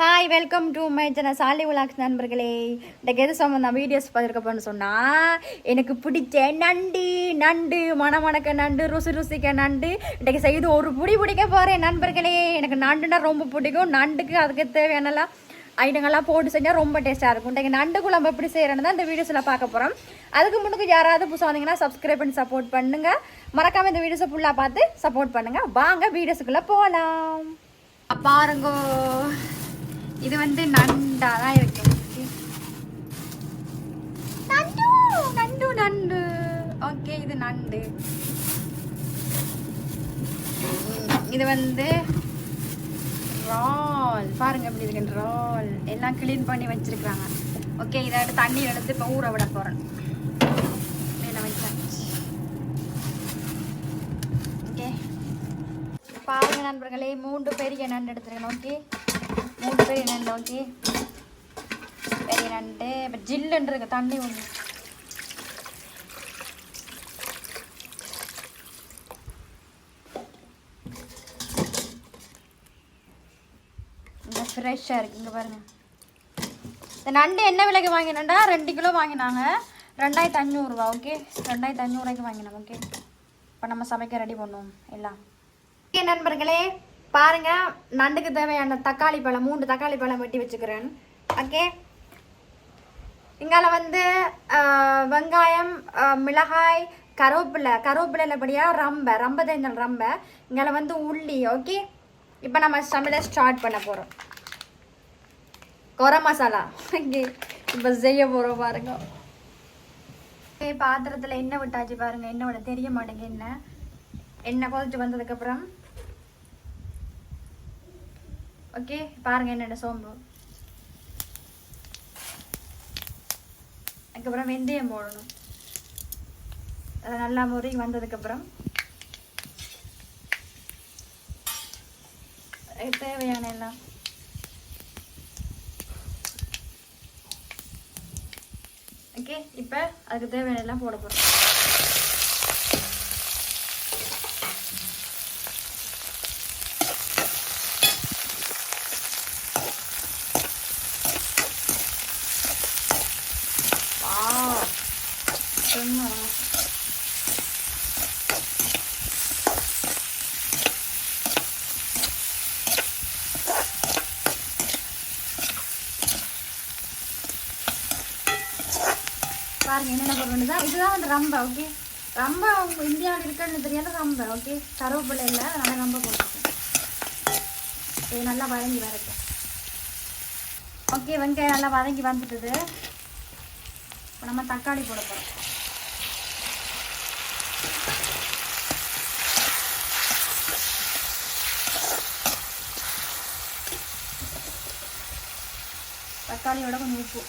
Hi welcome to my ஜன சாலி உலாக்ஸ் நண்பர்களே. இன்றைக்கு எது சம்மந்தம் வீடியோஸ் பார்த்துருக்க போன்னு சொன்னால் எனக்கு பிடிச்ச நண்டு நண்டு மணமணக்க நண்டு ருசி ருசிக்க நண்டு இன்றைக்கு செய்து ஒரு புடி பிடிக்க போகிறேன் நண்பர்களே. எனக்கு நண்டுனா ரொம்ப பிடிக்கும். நண்டுக்கு அதுக்கு தேவையானலாம் ஐட்டங்கள்லாம் போட்டு செஞ்சால் ரொம்ப டேஸ்ட்டாக இருக்கும். இன்றைக்கு நண்டு குழம்பு எப்படி செய்கிறேன்னு தான் இந்த வீடியோஸில் பார்க்க போகிறோம் அதுக்கு முன்னுக்கு யாராவது புதுசாக வந்தீங்கன்னா சப்ஸ்கிரைப் பண்ணி சப்போர்ட் பண்ணுங்கள் மறக்காமல் இந்த வீடியோஸை ஃபுல்லாக பார்த்து சப்போர்ட் பண்ணுங்கள் வாங்க வீடியோஸுக்குள்ளே போகலாம் பாருங்கோ. இது வந்து நண்டா தான் இருக்கு. நண்டு நண்டு நண்டு. ஓகே இது நண்டு. இது வந்து ரால் பாருங்க எப்படி இருக்கு ரால் எல்லாம் க்ளீன் பண்ணி வச்சிருக்காங்க ஓகே இதை எடுத்து தண்ணி எடுத்து இப்போ ஊற விட போகிறேன் மேலே வச்சாச்சு ஓகே பாருங்க நண்பர்களே மூன்று பெரிய நண்டு எடுத்துருக்கேன். ஓகே மூன்று பெரிய நண்டு ஓகே பெரிய நண்டு இப்போ ஜில்லுன்னு இருக்கு தண்ணி ஒன்று. ஃப்ரெஷ்ஷாக இருக்குது இங்கே பாருங்கள் இந்த நண்டு என்ன விலைக்கு வாங்கினோண்டா ரெண்டு கிலோ வாங்கினாங்க. ரெண்டாயிரத்து அஞ்சூறுரூவா ஓகே ரெண்டாயிரத்து அஞ்சூறுரூவாய்க்கு வாங்கினோம் ஓகே இப்போ நம்ம சமைக்க ரெடி பண்ணுவோம் எல்லாம். ஓகே நண்பர்களே பாருங்க நண்டுக்கு தேவையான தக்காளி பழம் மூன்று தக்காளி பழம் வெட்டி வச்சுக்கிறேன். ஓகே இங்கால வந்து வெங்காயம் மிளகாய் கருவேப்பிலை. கருவேப்பிலையில் படியா ரம்பை ரம்பை தெரிஞ்சல் ரம்பை. இங்கால வந்து உள்ளி ஓகே இப்போ நம்ம சமையலை ஸ்டார்ட் பண்ண போகிறோம் கொரம் மசாலா. ஓகே இப்போ செய்ய போகிறோம் பாருங்க. பாத்திரத்தில் எண்ணெய் விட்டாச்சு பாருங்க. எண்ணெய் விட தெரிய மாட்டேங்க எண்ணெய் எண்ணெய் கொதிச்சு வந்ததுக்கப்புறம் ஓகே பாருங்கள் என்னோட சோம்பு. அதுக்கப்புறம் வெந்தயம் போடணும். அதை நல்லா முறி வந்ததுக்கப்புறம் அதுக்கு தேவையான எல்லாம் ஓகே இப்போ அதுக்கு தேவையான எல்லாம் போட போகிறோம் பாருங்க என்னென்ன பொருள் தான் இதுதான் வந்து ரம்பை ஓகே ரொம்ப அவங்க இந்தியாவில் இருக்குன்னு தெரியாத ரம்பை ஓகே கருவேப்பிலை இல்லை அதனால் ரம்பை போட்டுருக்கேன். இது நல்லா வதங்கி வரட்டும். ஓகே வெங்காயம் நல்லா வதங்கி வந்துட்டுது. இப்போ நம்ம தக்காளி போட போகிறோம் தக்காளியோட கொஞ்சம் உப்பு.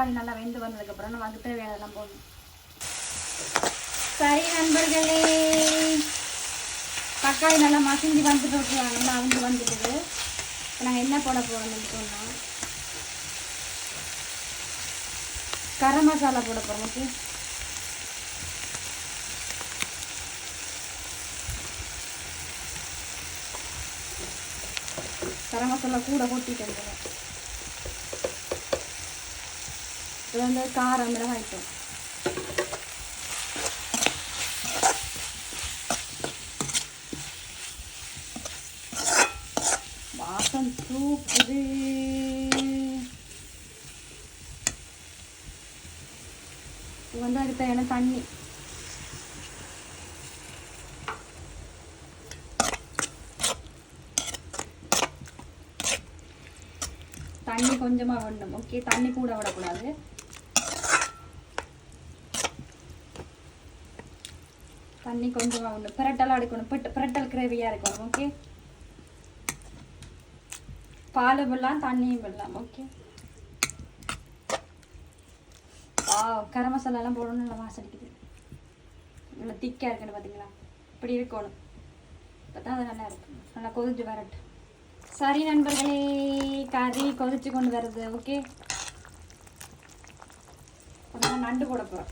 தக்காளி நல்லா வெந்து வந்ததுக்கப்புறம் நம்ம அதுக்கு தேவையானதெல்லாம் போடணும். சரி நண்பர்களே. தக்காளி நல்லா மசிஞ்சு வந்துட்டு நல்லா அவிஞ்சு வந்துட்டுது. இப்போ நாங்கள் என்ன போட போகிறோம்னு சொன்னால் கரம் மசாலா போட போகிறோம் ஓகே கரம் மசாலா கூட கொட்டிட்டு இது வந்து காரம் மிளகாய்த்தூள் வாசம் தூக்குது இது வந்து அதுக்கு தேவையான தண்ணி தண்ணி கொஞ்சமா விடணும் ஓகே தண்ணி கூட விடக்கூடாது தண்ணி கொஞ்சம் ஒன்று பிரட்டலாக எடுக்கணும். பிட்டு பிரட்டல் கிரேவியாக இருக்கணும் ஓகே பால் விடலாம் தண்ணியும் விடலாம் ஓகே ஆ கரம் மசாலாலாம் போடணும் நல்லா வாசம் அடிக்குது. நல்லா திக்காக இருக்குன்னு பார்த்தீங்களா இப்படி இருக்கணும். இப்போ தான் அது நல்லா இருக்கும். நல்லா கொதிச்சு வரட்டும். சரி நண்பர்களே கறி கொதிச்சு கொண்டு வருது ஓகே நண்டு போட போகிறோம்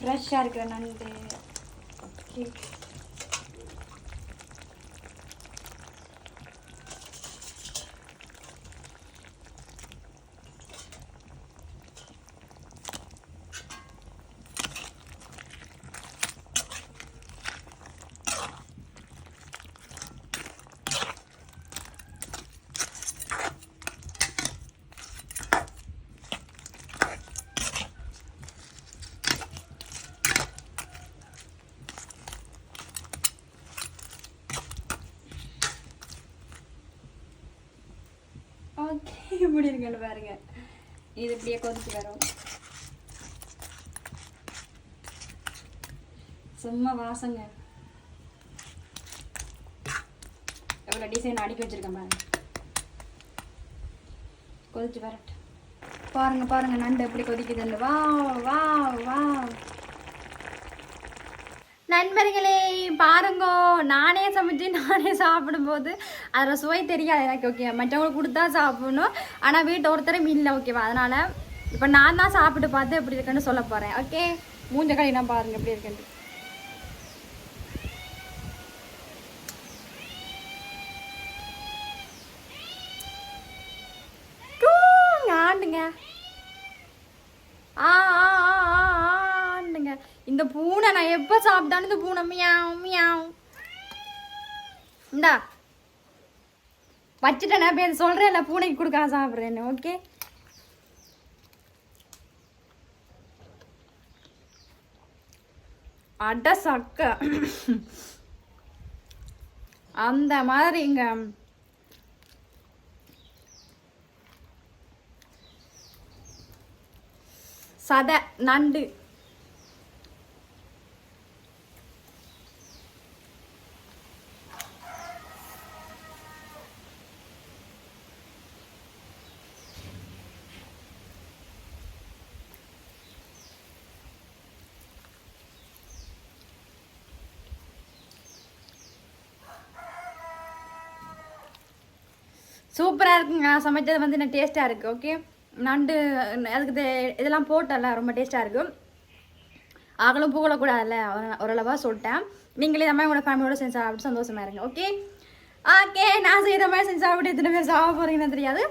ஃப்ரெஷ்ஷாக இருக்கிற நண்டு எப்படி இருக்குன்னு பாருங்க. இது இப்படியே கொதிச்சு வரும். சும்மா வாசங்க. எவ்வளோ டிசைன் அடுக்கி வச்சிருக்கேன் பாருங்க. கொதிச்சு வரட்டும். பாருங்க பாருங்க நண்டு எப்படி கொதிக்குதுன்னு. வா வா வா நண்பர்களே பாருங்க. நானே சமைச்சு நானே சாப்பிடும்போது அதில் சுவை தெரியாது. எனக்கு ஓகே மற்றவங்களுக்கு கொடுத்தா சாப்பிடணும். ஆனால் வீட்டு ஒருத்தரும் இல்லை ஓகேவா அதனால் இப்போ நான் தான் சாப்பிட்டு பார்த்து எப்படி இருக்குன்னு சொல்ல போகிறேன் ஓகே மூஞ்ச கடை நான் பாருங்கள் எப்படி இருக்குன்னு. ஆண்டுங்க. ஆ ஆ இந்த பூனை நான் எப்போ சாப்பிட்டாலும் இந்த பூனை மியாவ் மியாவ். இந்தா. வச்சுட்டேன் நான் பேர் சொல்கிறேன் பூனைக்கு கொடுக்க சாப்பிட்றேன்னு ஓகே அட சக்க. அந்த மாதிரி இங்க. சதை நண்டு. சூப்பராக இருக்குங்க. சமைச்சது வந்து என்ன டேஸ்ட்டாக இருக்குது ஓகே நண்டு அதுக்கு இதெல்லாம் போட்டல ரொம்ப டேஸ்ட்டாக இருக்கும் ஆகலும் புகழக்கூடாதுல்ல. ஓரளவாக சொல்லிட்டேன். நீங்களே இந்த மாதிரி உங்களோட ஃபேமிலியோட செஞ்சு சாப்பிட்டு சந்தோஷமாக இருங்க. ஓகே ஓகே நான் செய்கிற மாதிரி செஞ்சு சாப்பிட்டு எத்தனை பேர் சாப்பிட போகிறீங்கன்னு தெரியாது.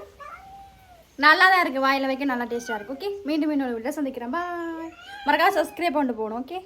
நல்லா தான் இருக்குது வாயில் வைக்க நல்லா டேஸ்ட்டாக இருக்குது ஓகே மீண்டும் மீண்டும் வீட்டில் சந்திக்கிறேன். பாய் மறக்காம சப்ஸ்கிரைப் பண்ணிட்டு போகணும். ஓகே